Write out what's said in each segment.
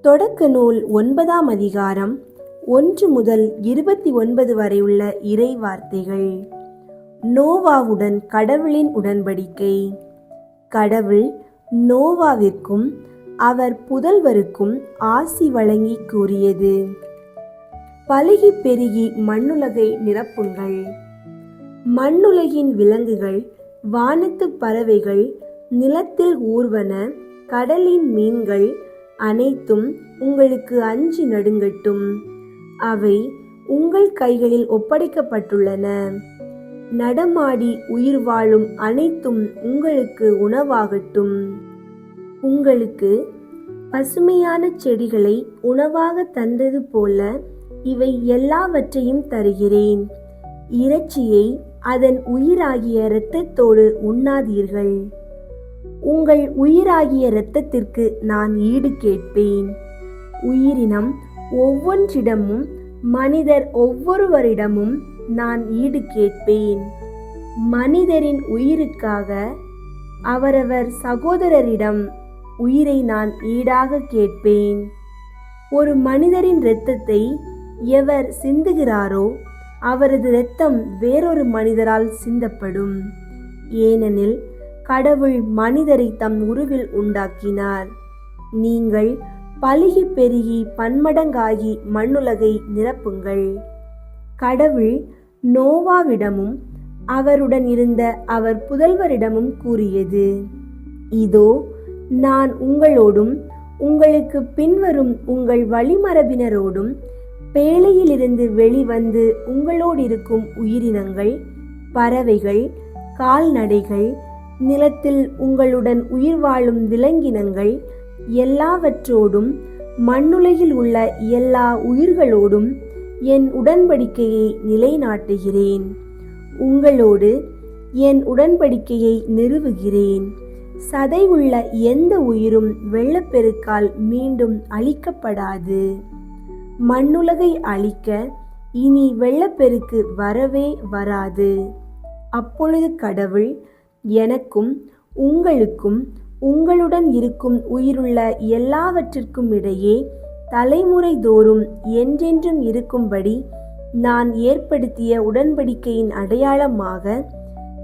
தொடக்க நூல் ஒன்பதாம் அதிகாரம் ஒன்று முதல் இருபத்தி ஒன்பது வரை உள்ள இறை வார்த்தைகள். நோவாவுடன் கடவுளின் உடன்படிக்கை. கடவுள் நோவாவிற்கும் அவர் புதல்வருக்கும் ஆசி வழங்கி கூறியது. பழகி பெருகி மண்ணுலகை நிரப்புங்கள். மண்ணுலகின் விலங்குகள் வானத்து பறவைகள் நிலத்தில் ஊர்வன கடலின் மீன்கள் அனைத்தும் உங்களுக்கு அஞ்சி நடுங்கட்டும். அவை உங்கள் கைகளில் ஒப்படைக்கப்பட்டுள்ளன. நடமாடி உயிர் வாழும் அனைத்தும் உங்களுக்கு உணவாகட்டும். உங்களுக்கு பசுமையான செடிகளை உணவாக தந்தது போல இவை எல்லாவற்றையும் தருகிறேன். இறைச்சியை அதன் உயிராகிய இரத்தத்தோடு உண்ணாதீர்கள். உங்கள் உயிராகிய இரத்தத்திற்கு நான் ஈடு கேட்பேன். உயிரினம் ஒவ்வொன்றிடமும் மனிதர் ஒவ்வொருவரிடமும் நான் ஈடு கேட்பேன். மனிதரின் உயிருக்காக அவரவர் சகோதரரிடம் உயிரை நான் ஈடாக கேட்பேன். ஒரு மனிதரின் இரத்தத்தை எவர் சிந்துகிறாரோ அவரது இரத்தம் வேறொரு மனிதரால் சிந்தப்படும். ஏனெனில் கடவுள் மனிதரை தம் உருவில் உண்டாக்கினார். நீங்கள் பழுகி பெருகி பன்மடங்காகி மண்ணுலகை நிரப்புங்கள். கடவுள் நோவாவிடமும் அவருடன் இருந்த அவர் புதல்வரிடமும் கூறியது. இதோ நான் உங்களோடும் உங்களுக்கு பின்வரும் உங்கள் வழிமரபினரோடும் பேழையிலிருந்து வெளிவந்து உங்களோடு இருக்கும் உயிரினங்கள் பறவைகள் கால்நடைகள் நிலத்தில் உங்களுடன் உயிர் வாழும் விலங்கினங்கள் எல்லாவற்றோடும் மண்ணுலகில் உள்ள எல்லா உயிர்களோடும் என் உடன்படிக்கையை நிலைநாட்டுகிறேன். உங்களோடு என் உடன்படிக்கையை நிறுவுகிறேன். சதை உள்ள எந்த உயிரும் வெள்ளப்பெருக்கால் மீண்டும் அழிக்கப்படாது. மண்ணுலகை அழிக்க இனி வெள்ளப்பெருக்கு வரவே வராது. அப்பொழுது கடவுள் எனக்கும் உங்களுக்கும் உங்களுடன் இருக்கும் உயிருள்ள எல்லாவற்றிற்கும் இடையே தலைமுறை தோறும் என்றென்றும் இருக்கும்படி நான் ஏற்படுத்திய உடன்படிக்கையின் அடையாளமாக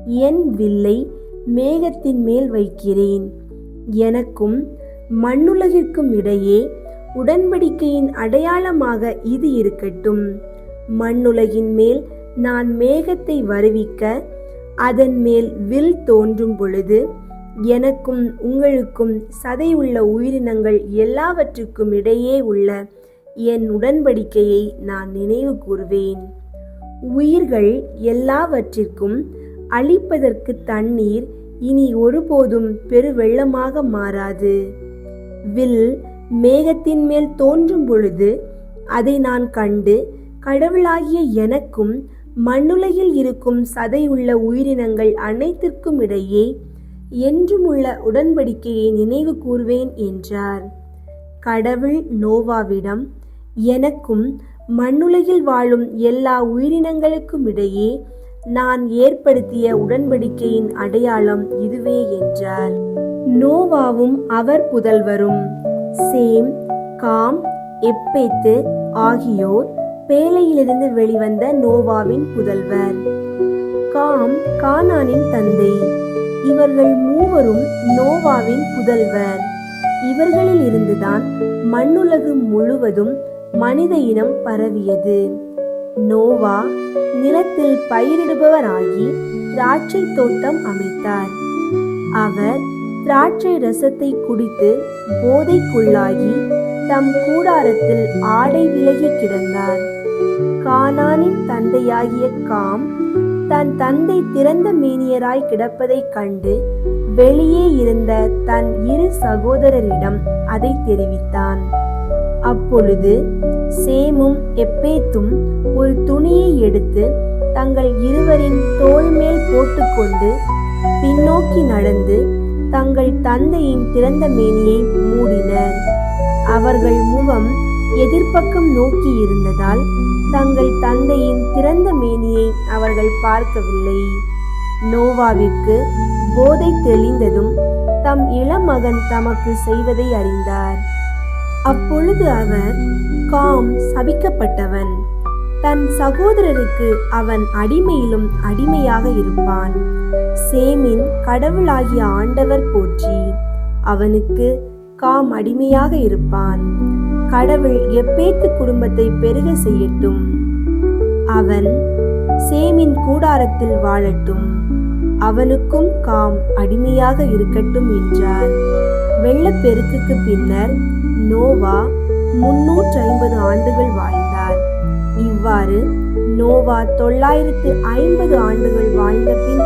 என் வில்லை மேகத்தின் மேல் வைக்கிறேன். எனக்கும் மண்ணுலகிற்கும் இடையே உடன்படிக்கையின் அடையாளமாக இது இருக்கட்டும். மண்ணுலகின் மேல் நான் மேகத்தை வருவிக்க அதன் மேல் வில் தோன்றும் பொழுது எனக்கும் உங்களுக்கும் சதை உள்ள உயிரினங்கள் எல்லாவற்றுக்கும் இடையே உள்ள என் உடன்படிக்கையை நான் நினைவு கூறுவேன் உயிர்கள் எல்லாவற்றிற்கும் அழிப்பதற்கு தண்ணீர் இனி ஒருபோதும் பெருவெள்ளமாக மாறாது. வில் மேகத்தின் மேல் தோன்றும் பொழுது அதை நான் கண்டு கடவுளாகிய எனக்கும் மண்ணுலகில் இருக்கும் சதையுள்ள உயிரினங்கள் அனைத்திற்கும் இடையே என்றும் உள்ள உடன்படிக்கையை நினைவு கூறுவேன் என்றார். கடவுள் நோவாவிடம் எனக்கும் மண்ணுலகில் வாழும் எல்லா உயிரினங்களுக்கும் இடையே நான் ஏற்படுத்திய உடன்படிக்கையின் அடையாளம் இதுவே என்றார். நோவாவும் அவர் புதல்வரும் சேம் காம் எப்பேத்து ஆகியோர் பேழையிலிருந்து வெளிவந்த நோவாவின் புதல்வர். காம் கானானின் தந்தை. இவர்கள் மூவரும் நோவாவின் புதல்வர். இவர்களில் இருந்துதான் மண்ணுலகு முழுவதும் மனித இனம் பரவியது. நோவா நிலத்தில் பயிரிடுபவராகி திராட்சை தோட்டம் அமைத்தார். அவர் திராட்சை ரசத்தை குடித்து போதைக்குள்ளாகி தம் கூடாரத்தில் ஆடை விலகி கிடந்தார். கானானின் தந்தையாகிய காம் தன் தந்தை திறந்த மேனியராய் கிடப்பதைக் கண்டு வெளியே இருந்த தன் இரு சகோதரரிடம் அதை தெரிவித்தான். அப்பொழுது சேமும் எப்பேத்தும் ஒரு துணியை எடுத்து தங்கள் இருவரின் தோல் மேல் போட்டுக்கொண்டு பின்னோக்கி நடந்து தங்கள் தந்தையின் திறந்த மேனியை மூடினர். அவர்கள் முகம் எதிர்ப்பக்கம் நோக்கி இருந்ததால் தங்கள் தந்தையின் திறந்த மேனியை அவர்கள் பார்க்கவில்லை. நோவாவிற்கு போதை தெளிந்ததும் தம் இளமகன் தமக்கு செய்வதை அறிந்தார். அப்பொழுது அவர் காம் சபிக்கப்பட்டவன். தன் சகோதரருக்கு அவன் அடிமையிலும் அடிமையாக இருப்பான். சேமின் கடவுளாகிய ஆண்டவர் போற்றி அவனுக்கு காம் அடிமையாக இருப்பான். கடவுள் எப்பேத்து குடும்பத்தை பெருக செய்யட்டும்? அவன் சேமின் கூடாரத்தில் வாழட்டும். அவனுக்கும் காம் அடிமையாக இருக்கட்டும் என்றார். வெள்ளப்பெருக்குக்கு பின்னர் நோவா முன்னூற்றி ஐம்பது ஆண்டுகள் வாழ்ந்தார். இவ்வாறு நோவா தொள்ளாயிரத்து ஐம்பது ஆண்டுகள் வாழ்ந்த பின்